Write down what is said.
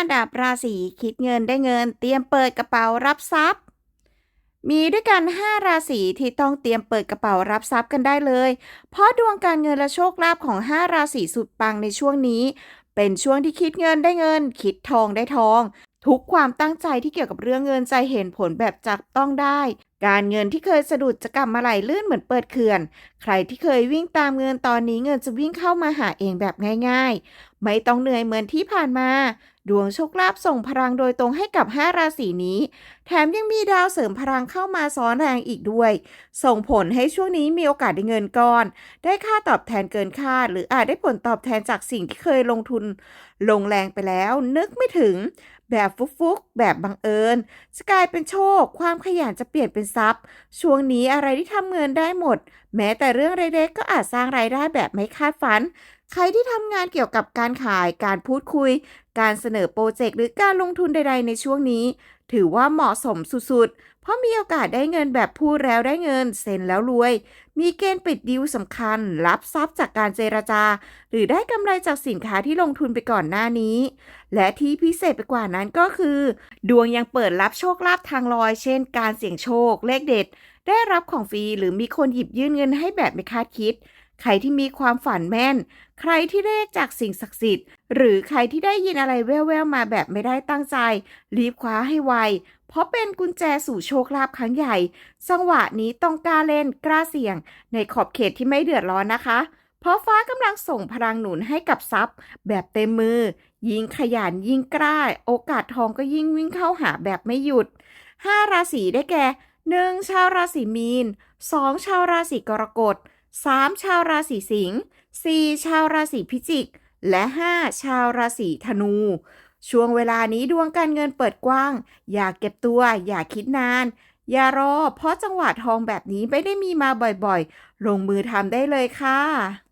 อันดับราศีคิดเงินได้เงิน เตรียมเปิดกระเป๋ารับทรัพย์ มีด้วยกัน 5 ราศีที่ต้องเตรียมเปิดกระเป๋ารับทรัพย์กันได้เลย เพราะดวงการเงินและโชคลาภของ 5 ราศีสุดปังในช่วงนี้ เป็นช่วงที่คิดเงินได้เงิน คิดทองได้ทอง ทุกความตั้งใจที่เกี่ยวกับเรื่องเงินใจเห็นผลแบบจับต้องได้ การเงินที่เคยสะดุดจะกลับมาไหลลื่นเหมือนเปิดเขื่อน ใครที่เคยวิ่งตามเงินตอนนี้เงินจะวิ่งเข้ามาหาเองแบบง่ายๆ ไม่ต้องเหนื่อยเหมือนที่ผ่านมา ดวงโชคลาภส่งพลังโดยตรงให้กับ 5 ราศีนี้ แถมยังมีดาวเสริมพลังเข้ามาซ้อนแรงอีกด้วย ส่งผลให้ช่วงนี้มีโอกาสได้เงินก้อน ได้ค่าตอบแทนเกินคาด หรืออาจได้ผลตอบแทนจากสิ่งที่เคยลงทุน ลงแรงไปแล้ว นึกไม่ถึง แบบฟุกๆแบบบังเอิญ จะกลายเป็นโชค ความขยันจะเปลี่ยนเป็นทรัพย์ ช่วงนี้อะไรที่ทำเงินได้หมด แม้แต่เรื่องเล็กๆก็อาจสร้างรายได้แบบไม่คาดฝัน ใครที่ทำงานเกี่ยวกับการขายการพูดคุย การเสนอโปรเจกต์หรือการลงทุนใด ๆ ในช่วงนี้ ถือว่าเหมาะสมสุดๆ เพราะมีโอกาสได้เงินแบบพูดแล้วได้เงิน เซ็นแล้วรวย มีเกณฑ์ปิดดีลสำคัญ รับทรัพย์จากการเจรจา หรือได้กำไรจากสินค้าที่ลงทุนไปก่อนหน้านี้ และที่พิเศษไปกว่านั้นก็คือ ดวงยังเปิดรับโชคลาภทางลอย เช่น การเสี่ยงโชคเลขเด็ด ได้รับของฟรีหรือมีคนหยิบยื่นเงินให้แบบไม่คาดคิด ใครที่มีความฝันแม่น ใครที่ได้จากสิ่งศักดิ์สิทธิ์ หรือใครที่ได้ยินอะไรแว่วๆมาแบบไม่ได้ตั้งใจ รีบคว้าให้ไว เพราะเป็นกุญแจสู่โชคลาภครั้งใหญ่ จังหวะนี้ต้องกล้าเล่นกล้าเสี่ยง ในขอบเขตที่ไม่เดือดร้อนนะคะ เพราะฟ้ากำลังส่งพลังหนุนให้กับทรัพย์ แบบเต็มมือ ยิ่งขยันยิ่งกล้า โอกาสทองก็ยิ่งวิ่งเข้าหาแบบไม่หยุด 5 ราศีได้แก่ 1. ชาวราศีมีน 2. ชาวราศีกรกฎ 3. ชาวราศีสิงห์ 4. ชาวราศีพิจิก และ 5. ชาวราศีธนู ช่วงเวลานี้ดวงการเงินเปิดกว้าง อย่าเก็บตัว อย่าคิดนาน อย่ารอ เพราะจังหวะทองแบบนี้ไม่ได้มีมาบ่อยๆ ลงมือทำได้เลยค่ะ